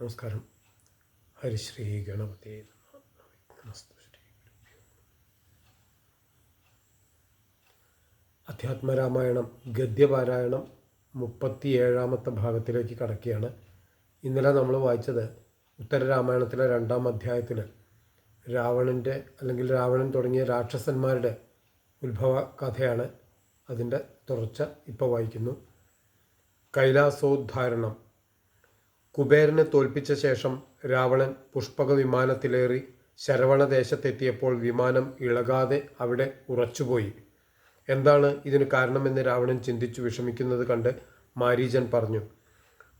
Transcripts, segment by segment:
നമസ്കാരം. ഹരിശ്രീ ഗണപതി അധ്യാത്മരാമായണം ഗദ്യപാരായണം മുപ്പത്തിയേഴാമത്തെ ഭാഗത്തിലേക്ക് കടക്കുകയാണ്. ഇന്നലെ നമ്മൾ വായിച്ചത് ഉത്തരരാമായണത്തിലെ രണ്ടാം അധ്യായത്തിൽ രാവണന്റെ അല്ലെങ്കിൽ രാവണൻ തുടങ്ങിയ രാക്ഷസന്മാരുടെ ഉത്ഭവ കഥയാണ് അതിന്റെ തുടർച്ച ഇപ്പോൾ വായിക്കുന്നു. കൈലാസോദ്ധാരണം കുബേരനെ തോൽപ്പിച്ച ശേഷം രാവണൻ പുഷ്പക വിമാനത്തിലേറി ശരവണദേശത്തെത്തിയപ്പോൾ വിമാനം ഇളകാതെ അവിടെ ഉറച്ചുപോയി. എന്താണ് ഇതിന് കാരണമെന്ന് രാവണൻ ചിന്തിച്ചു വിഷമിക്കുന്നത് കണ്ട് മാരീജൻ പറഞ്ഞു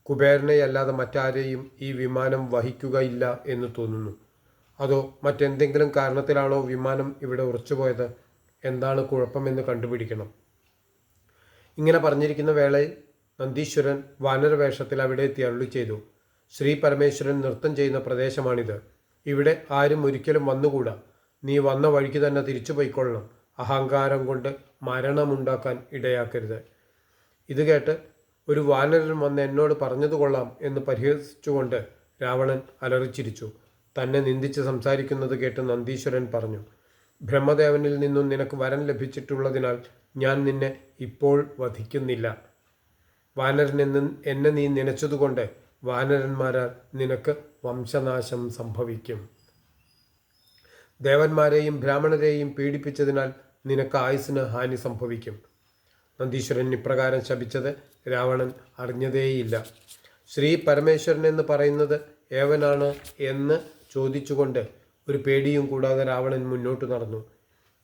കുബേരനെയല്ലാതെ മറ്റാരെയും ഈ വിമാനം വഹിക്കുകയില്ല എന്ന് തോന്നുന്നു. അതോ മറ്റെന്തെങ്കിലും കാരണത്തിലാണോ വിമാനം ഇവിടെ ഉറച്ചുപോയത്? എന്താണ് കുഴപ്പമെന്ന് കണ്ടുപിടിക്കണം. ഇങ്ങനെ പറഞ്ഞിരിക്കുന്ന വേളയിൽ നന്ദീശ്വരൻ വാനരവേഷത്തിൽ അവിടെ എത്തി അരുളി ചെയ്തു. ശ്രീ പരമേശ്വരൻ നൃത്തം ചെയ്യുന്ന പ്രദേശമാണിത്. ഇവിടെ ആരും ഒരിക്കലും വന്നുകൂടാ. നീ വന്ന വഴിക്ക് തന്നെ തിരിച്ചു പോയിക്കൊള്ളണം. അഹങ്കാരം കൊണ്ട് മരണമുണ്ടാക്കാൻ ഇടയാക്കരുത്. ഇത് കേട്ട് ഒരു വാനരൻ വന്ന് എന്നോട് പറഞ്ഞതു കൊള്ളാം എന്ന് പരിഹസിച്ചുകൊണ്ട് രാവണൻ അലറിച്ചിരിച്ചു. തന്നെ നിന്ദിച്ച് സംസാരിക്കുന്നത് കേട്ട് നന്ദീശ്വരൻ പറഞ്ഞു ബ്രഹ്മദേവനിൽ നിന്നും നിനക്ക് വരം ലഭിച്ചിട്ടുള്ളതിനാൽ ഞാൻ നിന്നെ ഇപ്പോൾ വധിക്കുന്നില്ല. വാനരൻ എന്ന് എന്നെ നീ നനച്ചതുകൊണ്ട് വാനരന്മാരാൽ നിനക്ക് വംശനാശം സംഭവിക്കും. ദേവന്മാരെയും ബ്രാഹ്മണരെയും പീഡിപ്പിച്ചതിനാൽ നിനക്ക് ആയുസ്സിന് ഹാനി സംഭവിക്കും. നന്ദീശ്വരൻ ഇപ്രകാരം ശപിച്ചത് രാവണൻ അറിഞ്ഞതേയില്ല. ശ്രീ പരമേശ്വരൻ എന്ന് പറയുന്നത് ഏവനാണ് എന്ന് ചോദിച്ചുകൊണ്ട് ഒരു പേടിയും കൂടാതെ രാവണൻ മുന്നോട്ട് നടന്നു.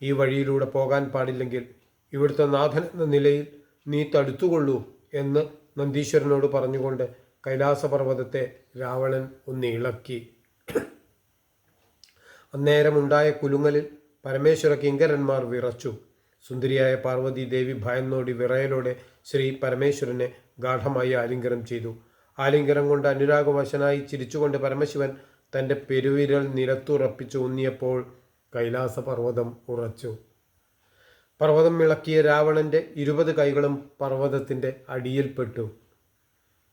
ഈ വഴിയിലൂടെ പോകാൻ പാടില്ലെങ്കിൽ ഇവിടുത്തെ നാഥൻ എന്ന നിലയിൽ നീ തടുത്തുകൊള്ളൂ. എന്ന് നന്ദീശ്വരനോട് പറഞ്ഞുകൊണ്ട് കൈലാസപർവതത്തെ രാവണൻ ഒന്ന് ഇളക്കി. അന്നേരമുണ്ടായ കുലുങ്ങലിൽ പരമേശ്വര കിങ്കരന്മാർ വിറച്ചു. സുന്ദരിയായ പാർവതി ദേവി ഭയന്നോടി വിറയലോടെ ശ്രീ പരമേശ്വരനെ ഗാഠമായി ആലിംഗനം ചെയ്തു. ആലിംഗനം കൊണ്ട് അനുരാഗവശനായി ചിരിച്ചുകൊണ്ട് പരമശിവൻ തന്റെ പെരുവിരൽ നിരത്തുറപ്പിച്ചു ഊന്നിയപ്പോൾ കൈലാസപർവതം ഉറച്ചു. പർവതം ഇളക്കിയ രാവണന്റെ ഇരുപത് കൈകളും പർവതത്തിന്റെ അടിയിൽപ്പെട്ടു.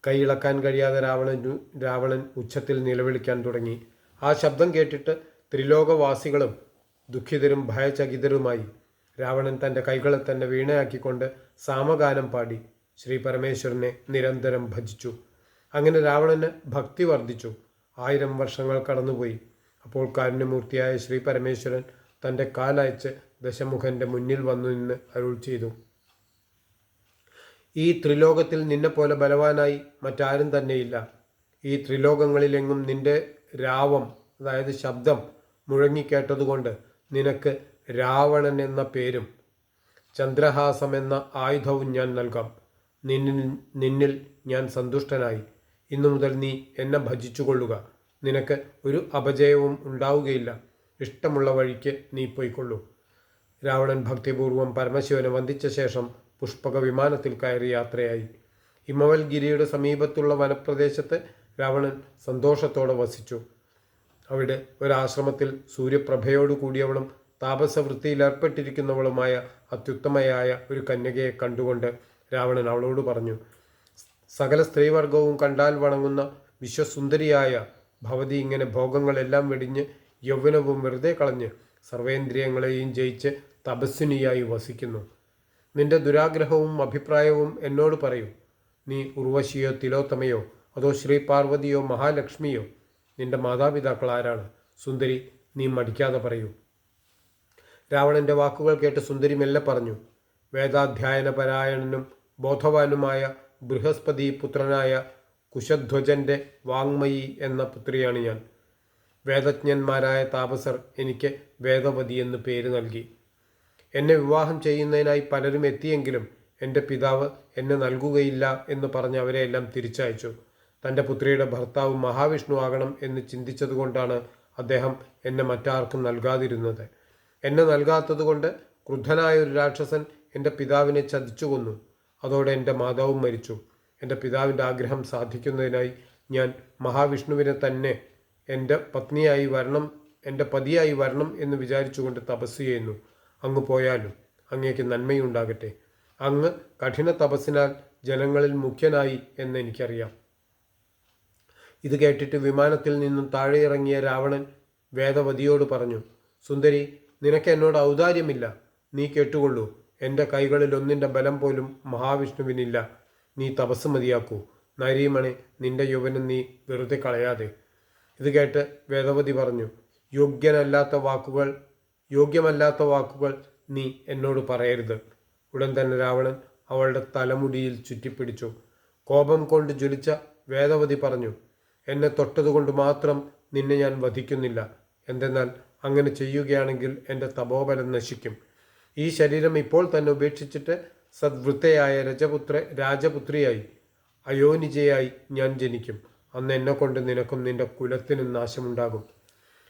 കൈ ഇളക്കാൻ കഴിയാതെ രാവണൻ രാവണൻ ഉച്ചത്തിൽ നിലവിളിക്കാൻ തുടങ്ങി. ആ ശബ്ദം കേട്ടിട്ട് ത്രിലോകവാസികളും ദുഃഖിതരും ഭയചകിതരുമായി രാവണൻ തന്റെ കൈകളെ തന്നെ വീണയാക്കിക്കൊണ്ട് സാമഗാനം പാടി ശ്രീ പരമേശ്വരനെ നിരന്തരം ഭജിച്ചു. അങ്ങനെ രാവണന് ഭക്തി വർദ്ധിച്ചു. ആയിരം വർഷങ്ങൾ കടന്നുപോയി. അപ്പോൾ കാരുണ്യമൂർത്തിയായ ശ്രീ പരമേശ്വരൻ തന്റെ കാലയച്ച് ദശമുഖന്റെ മുന്നിൽ വന്നു നിന്ന് അരുൾ ചെയ്തു. ഈ ത്രിലോകത്തിൽ നിന്നെപ്പോലെ ബലവാനായി മറ്റാരും തന്നെയില്ല. ഈ ത്രിലോകങ്ങളിലെങ്ങും നിന്റെ രാവം അതായത് ശബ്ദം മുഴങ്ങിക്കേട്ടതുകൊണ്ട് നിനക്ക് രാവണൻ എന്ന പേരും ചന്ദ്രഹാസം എന്ന ആയുധവും ഞാൻ നൽകാം. നിന്നിൽ നിന്നിൽ ഞാൻ സന്തുഷ്ടനായി. ഇന്നു മുതൽ നീ എന്നെ ഭജിച്ചുകൊള്ളുക. നിനക്ക് ഒരു അപജയവും ഉണ്ടാവുകയില്ല. ഇഷ്ടമുള്ള വഴിക്ക് നീ പോയിക്കൊള്ളൂ. രാവണൻ ഭക്തിപൂർവം പരമശിവനെ വന്ദിച്ച ശേഷം പുഷ്പക വിമാനത്തിൽ കയറി യാത്രയായി. ഇമവൽ ഗിരിയുടെ സമീപത്തുള്ള വനപ്രദേശത്ത് രാവണൻ സന്തോഷത്തോടെ വസിച്ചു. അവിടെ ഒരാശ്രമത്തിൽ സൂര്യപ്രഭയോടു കൂടിയവളും താപസവൃത്തിയിൽ ഏർപ്പെട്ടിരിക്കുന്നവളുമായ അത്യുത്തമയായ ഒരു കന്യകയെ കണ്ടുകൊണ്ട് രാവണൻ അവളോട് പറഞ്ഞു സകല സ്ത്രീവർഗവും കണ്ടാൽ വണങ്ങുന്ന വിശ്വസുന്ദരിയായ ഭവതി ഇങ്ങനെ ഭോഗങ്ങളെല്ലാം വെടിഞ്ഞ് യൗവനവും വെറുതെ കളഞ്ഞ് സർവേന്ദ്രിയങ്ങളെയും ജയിച്ച് തപസ്വിനിയായി വസിക്കുന്നു. നിന്റെ ദുരാഗ്രഹവും അഭിപ്രായവും എന്നോട് പറയൂ. നീ ഉർവശിയോ തിലോത്തമയോ അതോ ശ്രീ പാർവതിയോ മഹാലക്ഷ്മിയോ? നിന്റെ മാതാപിതാക്കൾ ആരാണ്? സുന്ദരി നീ മടിക്കാതെ പറയൂ. രാവണന്റെ വാക്കുകൾ കേട്ട് സുന്ദരി മെല്ലെ പറഞ്ഞു. വേദാധ്യായനപരായണനും ബോധവാനുമായ ബൃഹസ്പതി പുത്രനായ കുശധ്വജന്റെ വാങ്മയി എന്ന പുത്രിയാണ് ഞാൻ. വേദജ്ഞന്മാരായ താപസർ എനിക്ക് വേദവതി എന്ന് പേര് നൽകി. എന്നെ വിവാഹം ചെയ്യുന്നതിനായി പലരും എത്തിയെങ്കിലും എന്റെ പിതാവ് എന്നെ നൽകുകയില്ല എന്ന് പറഞ്ഞ് അവരെയെല്ലാം തിരിച്ചയച്ചു. തന്റെ പുത്രിയുടെ ഭർത്താവ് മഹാവിഷ്ണു ആകണം എന്ന് ചിന്തിച്ചതുകൊണ്ടാണ് അദ്ദേഹം എന്നെ മറ്റാർക്കും നൽകാതിരുന്നത്. എന്നെ നൽകാത്തതുകൊണ്ട് ക്രുദ്ധനായ ഒരു രാക്ഷസൻ എന്റെ പിതാവിനെ ചതിച്ചു കൊന്നു. അതോടെ എന്റെ മാതാവും മരിച്ചു. എന്റെ പിതാവിന്റെ ആഗ്രഹം സാധിക്കുന്നതിനായി ഞാൻ മഹാവിഷ്ണുവിനെ തന്നെ എന്റെ പത്നിയായി വരണം എന്റെ പതിയായി വരണം എന്ന് വിചാരിച്ചുകൊണ്ട് തപസ് ചെയ്യുന്നു. അങ്ങ് പോയാലും അങ്ങേക്ക് നന്മയുണ്ടാകട്ടെ. അങ്ങ് കഠിന തപസ്സിനാൽ ജനങ്ങളിൽ മുഖ്യനായി എന്ന് എനിക്കറിയാം. ഇത് കേട്ടിട്ട് വിമാനത്തിൽ നിന്നും താഴെ ഇറങ്ങിയ രാവണൻ വേദവതിയോട് പറഞ്ഞു സുന്ദരി നിനക്ക് എന്നോട് ഔദാര്യമില്ല. നീ കേട്ടുകൊള്ളൂ എന്റെ കൈകളിൽ ഒന്നിന്റെ ബലം പോലും മഹാവിഷ്ണുവിനില്ല. നീ തപസ് മതിയാക്കൂ. നരീമണി നിന്റെ യൗവനം നീ വെറുതെ കളയാതെ. ഇത് കേട്ട് വേദവതി പറഞ്ഞു യോഗ്യനല്ലാത്ത വാക്കുകൾ യോഗ്യമല്ലാത്ത വാക്കുകൾ നീ എന്നോട് പറയരുത്. ഉടൻ തന്നെ രാവണൻ അവളുടെ തലമുടിയിൽ ചുറ്റിപ്പിടിച്ചു. കോപം കൊണ്ട് ജ്വലിച്ച വേദവതി പറഞ്ഞു എന്നെ തൊട്ടതുകൊണ്ട് മാത്രം നിന്നെ ഞാൻ വധിക്കുന്നില്ല. എന്തെന്നാൽ അങ്ങനെ ചെയ്യുകയാണെങ്കിൽ എന്റെ തപോബലം നശിക്കും. ഈ ശരീരം ഇപ്പോൾ തന്നെ ഉപേക്ഷിച്ചിട്ട് സദ്വൃത്തയായ രജപുത്ര രാജപുത്രിയായി. അയോനിജയായി ഞാൻ ജനിക്കും. അന്ന് എന്നെ കൊണ്ട് നിനക്കും നിന്റെ കുലത്തിനും നാശമുണ്ടാകും.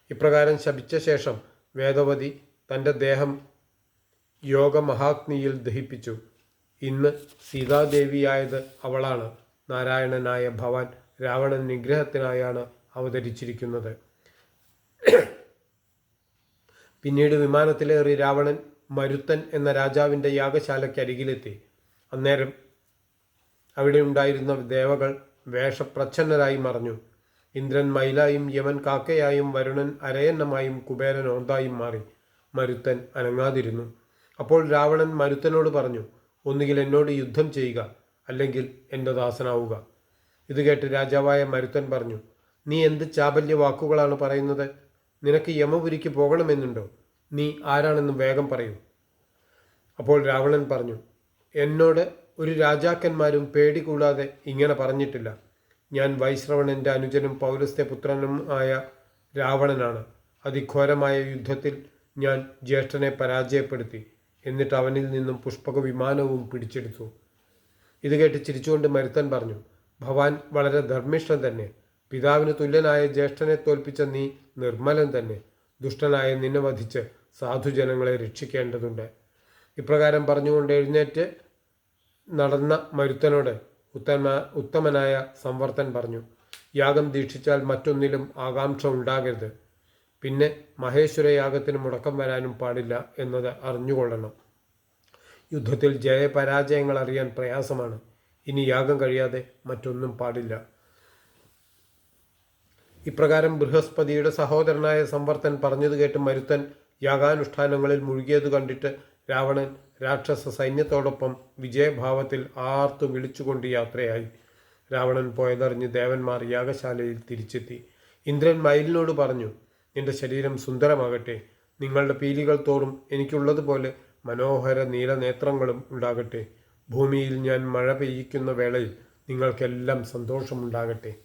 ഇപ്രകാരം ശപിച്ച ശേഷം വേദവതി തന്റെ ദേഹം യോഗമഹാഗ്നിയിൽ ദഹിപ്പിച്ചു. ഇന്ന് സീതാദേവിയായത് അവളാണ്. നാരായണനായ ഭവാൻ രാവണൻ നിഗ്രഹത്തിനായാണ് അവതരിച്ചിരിക്കുന്നത്. പിന്നീട് വിമാനത്തിലേറി രാവണൻ മരുത്തൻ എന്ന രാജാവിന്റെ യാഗശാലയ്ക്ക് അരികിലെത്തി അന്നേരം അവിടെ ഉണ്ടായിരുന്ന ദേവകൾ വേഷപ്രച്ഛന്നരായി മറഞ്ഞു. ഇന്ദ്രൻ മയിലായും യമൻ കാക്കയായും വരുണൻ അരയന്നമായും കുബേരൻ ഓന്തായും മാറി. മരുത്തൻ അനങ്ങാതിരുന്നു. അപ്പോൾ രാവണൻ മരുത്തനോട് പറഞ്ഞു ഒന്നുകിൽ എന്നോട് യുദ്ധം ചെയ്യുക അല്ലെങ്കിൽ എന്റെ ദാസനാവുക. ഇത് കേട്ട് രാജാവായ മരുത്തൻ പറഞ്ഞു നീ എന്ത് ചാബല്യ വാക്കുകളാണ് പറയുന്നത്? നിനക്ക് യമപുരിക്ക് പോകണമെന്നുണ്ടോ? നീ ആരാണെന്ന് വേഗം പറയൂ. അപ്പോൾ രാവണൻ പറഞ്ഞു എന്നോട് ഒരു രാജാക്കന്മാരും പേടി കൂടാതെ ഇങ്ങനെ പറഞ്ഞിട്ടില്ല. ഞാൻ വൈശ്രവണന്റെ അനുജനും പൗരസ്ത്യ പുത്രനും ആയ രാവണനാണ്. അതിഘോരമായ യുദ്ധത്തിൽ ഞാൻ ജ്യേഷ്ഠനെ പരാജയപ്പെടുത്തി. എന്നിട്ട് അവനിൽ നിന്നും പുഷ്പക വിമാനവും പിടിച്ചെടുത്തു. ഇത് കേട്ട് ചിരിച്ചുകൊണ്ട് മരുത്തൻ പറഞ്ഞു ഭവാൻ വളരെ ധർമ്മിഷ്ഠൻ തന്നെ. പിതാവിന് തുല്യനായ ജ്യേഷ്ഠനെ തോൽപ്പിച്ച നീ നിർമ്മലൻ തന്നെ. ദുഷ്ടനായ നിന്നെ വധിച്ച് സാധുജനങ്ങളെ രക്ഷിക്കേണ്ടതുണ്ട് ഇപ്രകാരം പറഞ്ഞുകൊണ്ട് എഴുന്നേറ്റ് നടന്ന മരുത്തനോട് ഉത്തമ ഉത്തമനായ സംവർത്തൻ പറഞ്ഞു യാഗം ദീക്ഷിച്ചാൽ മറ്റൊന്നിലും ആകാംക്ഷ ഉണ്ടാകരുത്. പിന്നെ മഹേശ്വര യാഗത്തിന് മുടക്കം വരാനും പാടില്ല എന്നത് അറിഞ്ഞുകൊള്ളണം. യുദ്ധത്തിൽ ജയപരാജയങ്ങൾ അറിയാൻ പ്രയാസമാണ്. ഇനി യാഗം കഴിയാതെ മറ്റൊന്നും പാടില്ല. ഇപ്രകാരം ബൃഹസ്പതിയുടെ സഹോദരനായ സംവർത്തൻ പറഞ്ഞത് കേട്ട് മരുത്തൻ യാഗാനുഷ്ഠാനങ്ങളിൽ മുഴുകിയത് കണ്ടിട്ട് രാവണൻ രാക്ഷസ സൈന്യത്തോടൊപ്പം വിജയഭാവത്തിൽ ആർത്തു വിളിച്ചുകൊണ്ട് യാത്രയായി. രാവണൻ പോയതറിഞ്ഞ് ദേവന്മാർ യാഗശാലയിൽ തിരിച്ചെത്തി. ഇന്ദ്രൻ മയിലിനോട് പറഞ്ഞു നിന്റെ ശരീരം സുന്ദരമാകട്ടെ. നിങ്ങളുടെ പീലികൾ തോറും എനിക്കുള്ളതുപോലെ മനോഹര നീലനേത്രങ്ങളും ഉണ്ടാകട്ടെ. ഭൂമിയിൽ ഞാൻ മഴ പെയ്യിക്കുന്ന വേളയിൽ നിങ്ങൾക്കെല്ലാം സന്തോഷമുണ്ടാകട്ടെ.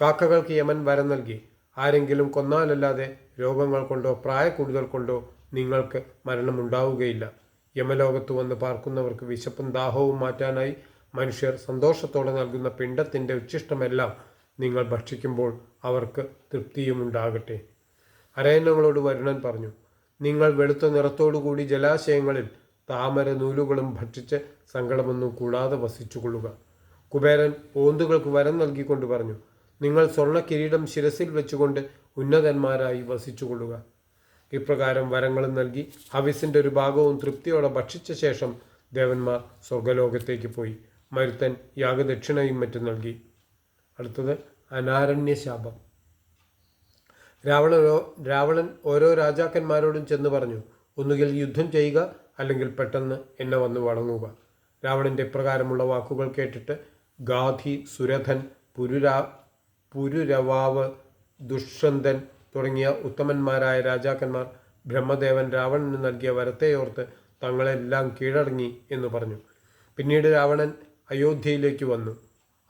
കാക്കകൾക്ക് യമൻ വരം നൽകി. ആരെങ്കിലും കൊന്നാലല്ലാതെ രോഗങ്ങൾ കൊണ്ടോ പ്രായക്കൂടുതൽ കൊണ്ടോ നിങ്ങൾക്ക് മരണമുണ്ടാവുകയില്ല. യമലോകത്ത് വന്ന് പാർക്കുന്നവർക്ക് വിശപ്പും ദാഹവും മാറ്റാനായി മനുഷ്യർ സന്തോഷത്തോടെ നൽകുന്ന പിണ്ടത്തിന്റെ ഉച്ഛിഷ്ടമെല്ലാം നിങ്ങൾ ഭക്ഷിക്കുമ്പോൾ അവർക്ക് തൃപ്തിയുമുണ്ടാകട്ടെ അരയന്നങ്ങളോട് വരുണൻ പറഞ്ഞു നിങ്ങൾ വെളുത്ത നിറത്തോടുകൂടി ജലാശയങ്ങളിൽ താമര നൂലുകളും ഭക്ഷിച്ച് സങ്കടമൊന്നും കൂടാതെ വസിച്ചുകൊള്ളുക. കുബേരൻ ഓന്തുകൾക്ക് വരം നൽകിക്കൊണ്ട് പറഞ്ഞു നിങ്ങൾ സ്വർണ കിരീടം ശിരസിൽ വെച്ചുകൊണ്ട് ഉന്നതന്മാരായി വസിച്ചുകൊള്ളുക. ഇപ്രകാരം വരങ്ങളും നൽകി ഹവിസിന്റെ ഒരു ഭാഗവും തൃപ്തിയോടെ ഭക്ഷിച്ച ശേഷം ദേവന്മാർ സ്വർഗലോകത്തേക്ക് പോയി. മരുത്തൻ യാഗദക്ഷിണയും മറ്റും നൽകി. അടുത്തത് അനാരണ്യശാപം രാവണനോ രാവണൻ ഓരോ രാജാക്കന്മാരോടും ചെന്ന് പറഞ്ഞു ഒന്നുകിൽ യുദ്ധം ചെയ്യുക അല്ലെങ്കിൽ പെട്ടെന്ന് എന്നെ വന്ന് വണങ്ങുക. രാവണന്റെ ഇപ്രകാരമുള്ള വാക്കുകൾ കേട്ടിട്ട് ഗാധി സുരഥൻ പുരുരാ പുരുരവാവ് ദുഷ്യന്തൻ തുടങ്ങിയ ഉത്തമന്മാരായ രാജാക്കന്മാർ ബ്രഹ്മദേവൻ രാവണന് നൽകിയ വരത്തെയോർത്ത് തങ്ങളെല്ലാം കീഴടങ്ങി എന്ന് പറഞ്ഞു. പിന്നീട് രാവണൻ അയോധ്യയിലേക്ക് വന്നു.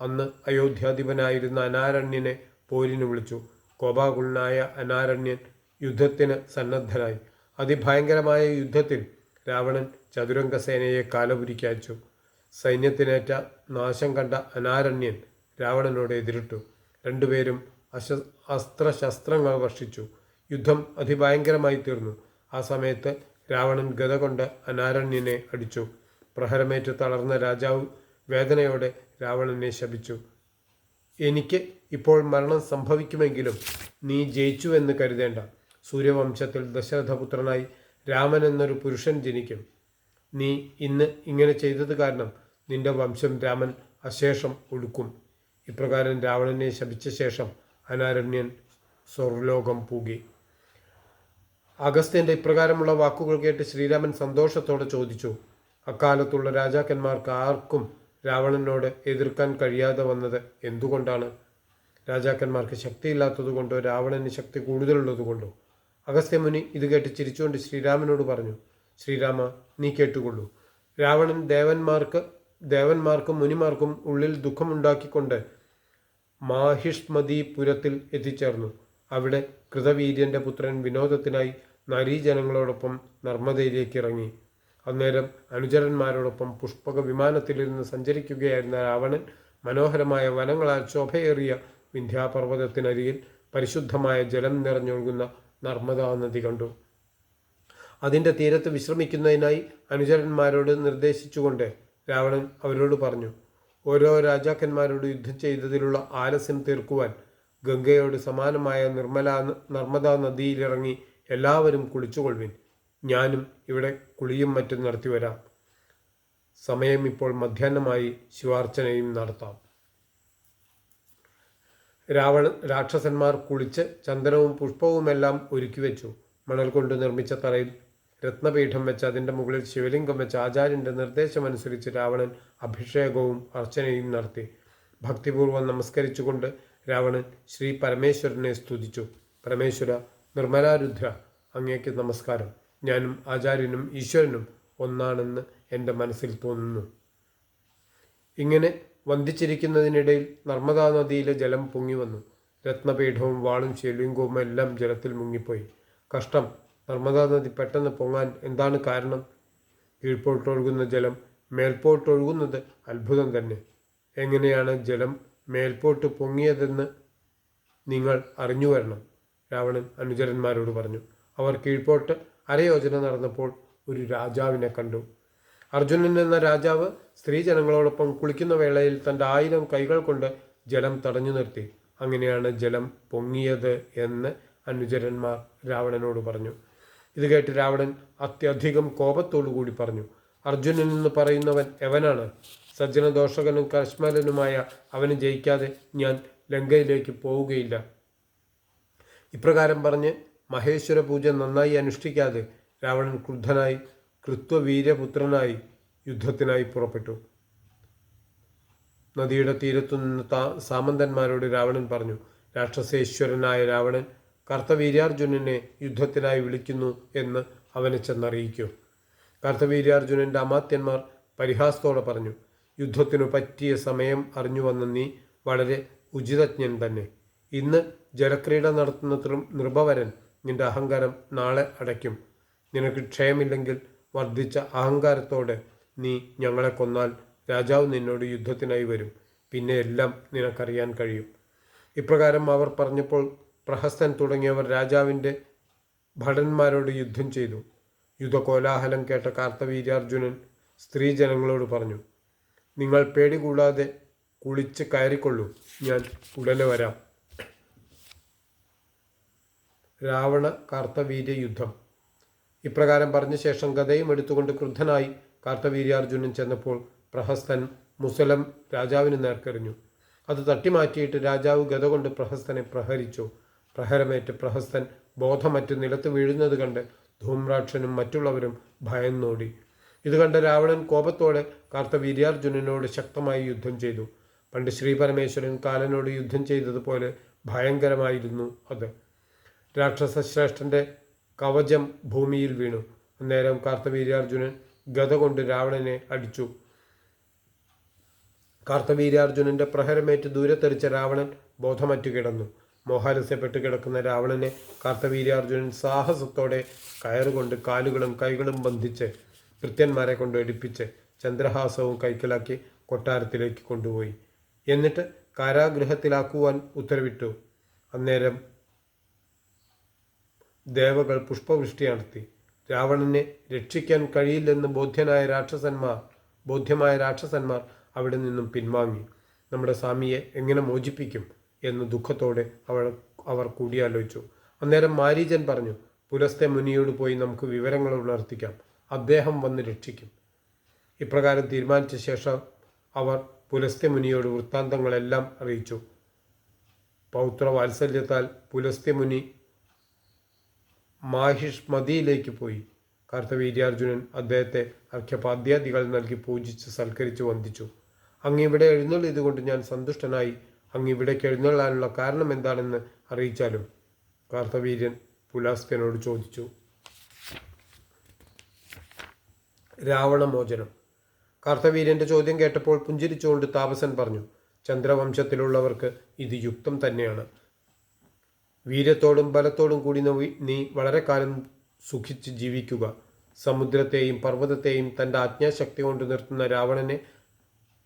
അന്ന് അയോധ്യാധിപനായിരുന്ന അനാരണ്യനെ പോരിന് വിളിച്ചു. കോപാകുലനായ അനാരണ്യൻ യുദ്ധത്തിന് സന്നദ്ധനായി. അതിഭയങ്കരമായ യുദ്ധത്തിൽ രാവണൻ ചതുരംഗ സേനയെ കാലപുരിക്കയച്ചു സൈന്യത്തിനേറ്റ നാശം കണ്ട അനാരണ്യൻ രാവണനോട് എതിരിട്ടു. രണ്ടുപേരും അശ അസ്ത്രശസ്ത്രങ്ങൾ വർഷിച്ചു. യുദ്ധം അതിഭയങ്കരമായി തീർന്നു. ആ സമയത്ത് രാവണൻ ഗത കൊണ്ട് അനാരണ്യനെ അടിച്ചു. പ്രഹരമേറ്റ് തളർന്ന രാജാവ് വേദനയോടെ രാവണനെ ശപിച്ചു. എനിക്ക് ഇപ്പോൾ മരണം സംഭവിക്കുമെങ്കിലും നീ ജയിച്ചു എന്ന് കരുതേണ്ട. സൂര്യവംശത്തിൽ ദശരഥപുത്രനായി രാമൻ എന്നൊരു പുരുഷൻ ജനിക്കും. നീ ഇന്ന് ഇങ്ങനെ ചെയ്തത് കാരണം നിന്റെ വംശം രാമൻ അശേഷം ഒടുക്കും. ഇപ്രകാരം രാവണനെ ശപിച്ച ശേഷം അനാരണ്യൻ സ്വർലോകം പൂകി. അഗസ്ത്യന്റെ ഇപ്രകാരമുള്ള വാക്കുകൾ കേട്ട് ശ്രീരാമൻ സന്തോഷത്തോടെ ചോദിച്ചു അക്കാലത്തുള്ള രാജാക്കന്മാർക്ക് ആർക്കും രാവണനോട് എതിർക്കാൻ കഴിയാതെ വന്നത് എന്തുകൊണ്ടാണ്? രാജാക്കന്മാർക്ക് ശക്തിയില്ലാത്തതുകൊണ്ടോ രാവണന് ശക്തി കൂടുതലുള്ളതുകൊണ്ടോ അഗസ്ത്യമുനി ഇത് കേട്ട് ചിരിച്ചുകൊണ്ട് ശ്രീരാമനോട് പറഞ്ഞു ശ്രീരാമ നീ കേട്ടുകൊള്ളൂ. രാവണൻ ദേവന്മാർക്ക് ദേവന്മാർക്കും മുനിമാർക്കും ഉള്ളിൽ ദുഃഖമുണ്ടാക്കിക്കൊണ്ട് മാഹിഷ്മതിപുരത്തിൽ എത്തിച്ചേർന്നു. അവിടെ കൃതവീര്യന്റെ പുത്രൻ വിനോദത്തിനായി നരീജനങ്ങളോടൊപ്പം നർമ്മദയിലേക്ക് ഇറങ്ങി അന്നേരം അനുചരന്മാരോടൊപ്പം പുഷ്പക വിമാനത്തിലിരുന്ന് സഞ്ചരിക്കുകയായിരുന്ന രാവണൻ മനോഹരമായ വനങ്ങളാൽ ശോഭയേറിയ വിന്ധ്യാപർവതത്തിനരികിൽ പരിശുദ്ധമായ ജലം നിറഞ്ഞൊഴുകുന്ന നർമ്മദാ നദി കണ്ടു. അതിന്റെ തീരത്ത് വിശ്രമിക്കുന്നതിനായി അനുചരന്മാരോട് നിർദ്ദേശിച്ചുകൊണ്ട് രാവണൻ അവരോട് പറഞ്ഞു ഓരോ രാജാക്കന്മാരോട് യുദ്ധം ചെയ്തതിലുള്ള ആലസ്യം തീർക്കുവാൻ ഗംഗയോട് സമാനമായ നിർമ്മല നർമ്മദാ നദിയിലിറങ്ങി എല്ലാവരും കുളിച്ചുകൊള്ളുവിൻ. ഞാനും ഇവിടെ കുളിയും മറ്റും നടത്തിവരാം. സമയം ഇപ്പോൾ മധ്യാഹ്നമായി. ശിവാർച്ചനയും നടത്താം. രാവണ രാക്ഷസന്മാർ കുളിച്ച് ചന്ദനവും പുഷ്പവുമെല്ലാം ഒരുക്കി വെച്ചു മണൽ കൊണ്ട് നിർമ്മിച്ച തറയിൽ രത്നപീഠം വെച്ച് അതിന്റെ മുകളിൽ ശിവലിംഗം വെച്ച് ആചാര്യന്റെ നിർദ്ദേശമനുസരിച്ച് രാവണൻ അഭിഷേകവും അർച്ചനയും നടത്തി. ഭക്തിപൂർവം നമസ്കരിച്ചുകൊണ്ട് രാവണൻ ശ്രീ പരമേശ്വരനെ സ്തുതിച്ചു. പരമേശ്വര നിർമ്മലാരുദ്ര അങ്ങേക്ക് നമസ്കാരം. ഞാനും ആചാര്യനും ഈശ്വരനും ഒന്നാണെന്ന് എന്റെ മനസ്സിൽ തോന്നുന്നു. ഇങ്ങനെ വന്ദിച്ചിരിക്കുന്നതിനിടയിൽ നർമ്മദാ നദിയിലെ ജലം പൊങ്ങി വന്നു. രത്നപീഠവും വാളും ശിവലിംഗവും എല്ലാം ജലത്തിൽ മുങ്ങിപ്പോയി. കഷ്ടം നർമ്മദാ നദി പെട്ടെന്ന് പൊങ്ങാൻ എന്താണ് കാരണം? കീഴ്പോട്ടൊഴുകുന്ന ജലം മേൽപോട്ടൊഴുകുന്നത് അത്ഭുതം തന്നെ. എങ്ങനെയാണ് ജലം മേൽപോട്ട് പൊങ്ങിയതെന്ന് നിങ്ങൾ അറിഞ്ഞു വരണം? രാവണൻ അനുചരന്മാരോട് പറഞ്ഞു. അവർ കീഴ്പോട്ട് അരയോജന നടന്നപ്പോൾ ഒരു രാജാവിനെ കണ്ടു. അർജുനൻ എന്ന രാജാവ് സ്ത്രീജനങ്ങളോടൊപ്പം കുളിക്കുന്ന വേളയിൽ തന്റെ ആയിരം കൈകൾ കൊണ്ട് ജലം തടഞ്ഞു നിർത്തി. അങ്ങനെയാണ് ജലം പൊങ്ങിയത് എന്ന് അനുചരന്മാർ രാവണനോട് പറഞ്ഞു. ഇത് കേട്ട് രാവണൻ അത്യധികം കോപത്തോടുകൂടി പറഞ്ഞു. അർജുനൻ എന്ന് പറയുന്നവൻ എവനാണ്? സജ്ജനദോഷകനും കശ്മലനുമായ അവന് ജയിക്കാതെ ഞാൻ ലങ്കയിലേക്ക് പോവുകയില്ല. ഇപ്രകാരം പറഞ്ഞ് മഹേശ്വര പൂജ നന്നായി അനുഷ്ഠിക്കാതെ രാവണൻ ക്രുദ്ധനായി കൃത്വവീര്യപുത്രനായി യുദ്ധത്തിനായി പുറപ്പെട്ടു. നദിയുടെ തീരത്തു നിന്ന് താ സാമന്തന്മാരോട് രാവണൻ പറഞ്ഞു രാക്ഷസേശ്വരനായ രാവണൻ കർത്തവീര്യാർജുനനെ യുദ്ധത്തിനായി വിളിക്കുന്നു എന്ന് അവനെ ചെന്നറിയിക്കൂ. കർത്തവീര്യാർജുനന്റെ അമാത്യന്മാർ പരിഹാസത്തോടെ പറഞ്ഞു യുദ്ധത്തിനു പറ്റിയ സമയം അറിഞ്ഞു വന്ന നീ വളരെ ഉചിതജ്ഞൻ തന്നെ. ഇന്ന് ജലക്രീഡ നടത്തുന്ന നൃപവരൻ നിന്റെ അഹങ്കാരം നാളെ അടയ്ക്കും. നിനക്ക് ക്ഷയമില്ലെങ്കിൽ വർദ്ധിച്ച അഹങ്കാരത്തോടെ നീ ഞങ്ങളെ കൊന്നാൽ രാജാവ് നിന്നോട് യുദ്ധത്തിനായി വരും. പിന്നെ എല്ലാം നിനക്കറിയാൻ കഴിയും. ഇപ്രകാരം അവർ പറഞ്ഞപ്പോൾ പ്രഹസ്തൻ തുടങ്ങിയവർ രാജാവിന്റെ ഭടന്മാരോട് യുദ്ധം ചെയ്തു. യുദ്ധകോലാഹലം കേട്ട കാർത്തവീര്യാർജുനൻ സ്ത്രീജനങ്ങളോട് പറഞ്ഞു നിങ്ങൾ പേടി കൂടാതെ കുളിച്ച് കയറിക്കൊള്ളൂ. ഞാൻ ഉടനെ വരാം. രാവണ കാർത്തവീര്യ യുദ്ധം. ഇപ്രകാരം പറഞ്ഞ ശേഷം ഗതയും എടുത്തുകൊണ്ട് ക്രുദ്ധനായി കാർത്തവീര്യാർജുനൻ ചെന്നപ്പോൾ പ്രഹസ്തൻ മുസലം രാജാവിന് നേർക്കെറിഞ്ഞു. അത് തട്ടിമാറ്റിയിട്ട് രാജാവ് ഗത കൊണ്ട് പ്രഹസ്തനെ പ്രഹരിച്ചു. പ്രഹരമേറ്റ് പ്രഹസ്തൻ ബോധമറ്റ് നിലത്ത് വീഴുന്നത് കണ്ട് ധൂമ്രാക്ഷനും മറ്റുള്ളവരും ഭയം നോടി. ഇത് കണ്ട രാവണൻ കോപത്തോടെ കാർത്തവീര്യാർജുനനോട് ശക്തമായി യുദ്ധം ചെയ്തു. പണ്ട് ശ്രീ പരമേശ്വരൻ കാലനോട് യുദ്ധം ചെയ്തതുപോലെ ഭയങ്കരമായിരുന്നു അത്. രാക്ഷസശ്രേഷ്ഠന്റെ കവചം ഭൂമിയിൽ വീണു. അന്നേരം കാർത്തവീര്യാർജുനൻ ഗത കൊണ്ട് രാവണനെ അടിച്ചു. കാർത്തവീര്യാർജുനന്റെ പ്രഹരമേറ്റ് ദൂരത്തെറിച്ച രാവണൻ ബോധമറ്റു കിടന്നു. മോഹാലസ്യപ്പെട്ട് കിടക്കുന്ന രാവണനെ കാർത്തവീര്യാർജുനൻ സാഹസത്തോടെ കയറുകൊണ്ട് കാലുകളും കൈകളും ബന്ധിച്ച് കൃത്യന്മാരെ കൊണ്ട് എടുപ്പിച്ച് ചന്ദ്രഹാസവും കൈക്കലാക്കി കൊട്ടാരത്തിലേക്ക് കൊണ്ടുപോയി. എന്നിട്ട് കാരാഗൃഹത്തിലാക്കുവാൻ ഉത്തരവിട്ടു. അന്നേരം ദേവകൾ പുഷ്പവൃഷ്ടി നടത്തി. രാവണനെ രക്ഷിക്കാൻ കഴിയില്ലെന്ന് ബോധ്യനായ രാക്ഷസന്മാർ ബോധ്യമായ രാക്ഷസന്മാർ അവിടെ നിന്നും പിൻവാങ്ങി. നമ്മുടെ സ്വാമിയെ എങ്ങനെ മോചിപ്പിക്കും? എന്ന് ദുഃഖത്തോടെ അവൾ അവർ കൂടിയാലോചിച്ചു. അന്നേരം മാരീജൻ പറഞ്ഞു പുലസ്തെ മുനിയോട് പോയി നമുക്ക് വിവരങ്ങൾ ഉണർത്തിക്കാം. അദ്ദേഹം വന്ന് രക്ഷിക്കും. ഇപ്രകാരം തീരുമാനിച്ച ശേഷം അവർ പുലസ്തെ മുനിയോട് വൃത്താന്തങ്ങളെല്ലാം അറിയിച്ചു. പൗത്ര വാത്സല്യത്താൽ പുലസ്തെ മുനി മാഹിഷ്മതിയിലേക്ക് പോയി. കാർത്തവീര്യാർജുനൻ അദ്ദേഹത്തെ അർഘ്യപാദ്യാദികൾ നൽകി പൂജിച്ച് സൽക്കരിച്ച് വന്ദിച്ചു. അങ്ങിവിടെ എഴുന്നള്ളിയതുകൊണ്ട് ഞാൻ സന്തുഷ്ടനായി. അങ്ങ് ഇവിടേക്ക് എഴുന്നള്ളാനുള്ള കാരണം എന്താണെന്ന് അറിയിച്ചാലും കാർത്തവീര്യൻ പുലാസ്കനോട് ചോദിച്ചു. രാവണമോചനം. കാർത്തവീര്യന്റെ ചോദ്യം കേട്ടപ്പോൾ പുഞ്ചിരിച്ചുകൊണ്ട് താപസൻ പറഞ്ഞു ചന്ദ്രവംശത്തിലുള്ളവർക്ക് ഇത് യുക്തം തന്നെയാണ്. വീര്യത്തോടും ബലത്തോടും കൂടി നീ വളരെ കാലം സുഖിച്ച് ജീവിക്കുക. സമുദ്രത്തെയും പർവതത്തെയും തന്റെ ആജ്ഞാശക്തി കൊണ്ട് നിർത്തുന്ന രാവണനെ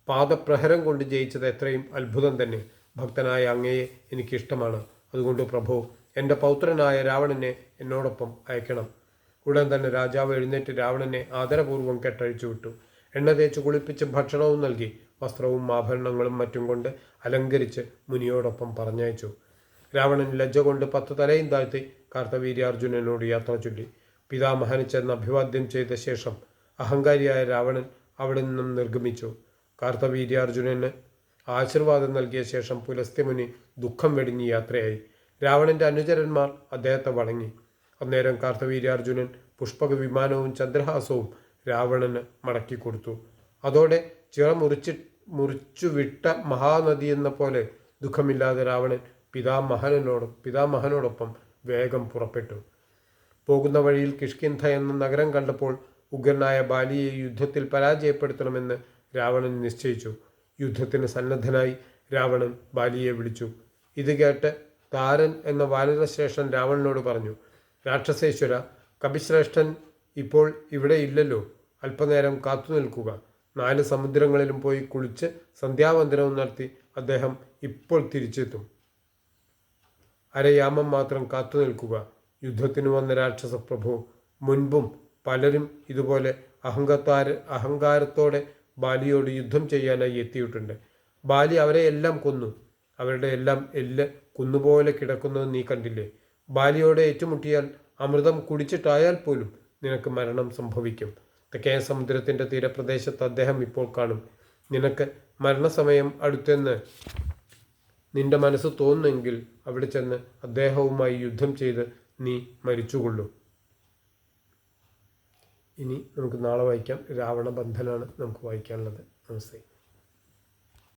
പാദപ്രഹരം കൊണ്ട് ജയിച്ചത് എത്രയും അത്ഭുതം തന്നെ. ഭക്തനായ അങ്ങയെ എനിക്കിഷ്ടമാണ്. അതുകൊണ്ട് പ്രഭു എന്റെ പൗത്രനായ രാവണനെ എന്നോടൊപ്പം അയക്കണം. ഉടൻ തന്നെ രാജാവ് എഴുന്നേറ്റ് രാവണനെ ആദരപൂർവം കെട്ടഴിച്ചു വിട്ടു. എണ്ണ തേച്ച് കുളിപ്പിച്ച് ഭക്ഷണവും നൽകി വസ്ത്രവും ആഭരണങ്ങളും മറ്റും കൊണ്ട് അലങ്കരിച്ച് മുനിയോടൊപ്പം പറഞ്ഞയച്ചു. രാവണൻ ലജ്ജ കൊണ്ട് പത്ത് തലയും താഴ്ത്തി കാർത്തവീര്യാർജുനനോട് യാത്ര ചൊല്ലി. പിതാമഹന് ചെന്ന് അഭിവാദ്യം ചെയ്ത ശേഷം അഹങ്കാരിയായ രാവണൻ അവിടെ നിന്നും നിർഗമിച്ചു. കാർത്തവീര്യാർജുനന് ആശീർവാദം നൽകിയ ശേഷം പുലസ്ത്യമുനി ദുഃഖം വെടിഞ്ഞ് യാത്രയായി. രാവണന്റെ അനുചരന്മാർ അദ്ദേഹത്തെ വണങ്ങി. അന്നേരം കാർത്തവീര്യാർജുനൻ പുഷ്പക വിമാനവും ചന്ദ്രഹാസവും രാവണന് മടക്കി കൊടുത്തു. അതോടെ ചിറ മുറിച്ച് മുറിച്ചു വിട്ട മഹാനദി എന്ന പോലെ ദുഃഖമില്ലാതെ രാവണൻ പിതാമഹനോട് പിതാമഹനോടൊപ്പം വേഗം പുറപ്പെട്ടു. പോകുന്ന വഴിയിൽ കിഷ്കിന്ധ എന്ന നഗരം കണ്ടപ്പോൾ ഉഗ്രനായ ബാലിയെ യുദ്ധത്തിൽ പരാജയപ്പെടുത്തണമെന്ന് രാവണൻ നിശ്ചയിച്ചു. യുദ്ധത്തിന് സന്നദ്ധനായി രാവണൻ ബാലിയെ വിളിച്ചു. ഇത് കേട്ട് താരൻ എന്ന വാനരശ്രേഷ്ഠൻ രാവണനോട് പറഞ്ഞു രാക്ഷസേശ്വര കപിശ്രേഷ്ഠൻ ഇപ്പോൾ ഇവിടെ ഇല്ലല്ലോ. അല്പനേരം കാത്തു നിൽക്കുക. നാല് സമുദ്രങ്ങളിലും പോയി കുളിച്ച് സന്ധ്യാവന്ദനവും നടത്തി അദ്ദേഹം ഇപ്പോൾ തിരിച്ചെത്തും. അരയാമം മാത്രം കാത്തു നിൽക്കുക. യുദ്ധത്തിന് വന്ന രാക്ഷസ പ്രഭു മുൻപും പലരും ഇതുപോലെ അഹങ്കാര അഹങ്കാരത്തോടെ ബാലിയോട് യുദ്ധം ചെയ്യാനായി എത്തിയിട്ടുണ്ട്. ബാലി അവരെ എല്ലാം കൊന്നു. അവരുടെ എല്ലാം എല്ല് കുന്നുപോലെ കിടക്കുന്നത് നീ കണ്ടില്ലേ? ബാലിയോടെ ഏറ്റുമുട്ടിയാൽ അമൃതം കുടിച്ചിട്ടായാൽ പോലും നിനക്ക് മരണം സംഭവിക്കും. തെക്കേ സമുദ്രത്തിന്റെ തീരപ്രദേശത്ത് അദ്ദേഹം ഇപ്പോൾ കാണും. നിനക്ക് മരണസമയം അടുത്തെന്ന് നിന്റെ മനസ്സ് തോന്നുമെങ്കിൽ അവിടെ ചെന്ന് അദ്ദേഹവുമായി യുദ്ധം ചെയ്ത് നീ മരിച്ചുകൊള്ളൂ. ഇനി നമുക്ക് നാളെ വായിക്കാം. രാവണ ബന്ധനാണ് നമുക്ക് വായിക്കാനുള്ളത്. നമസ്തേ.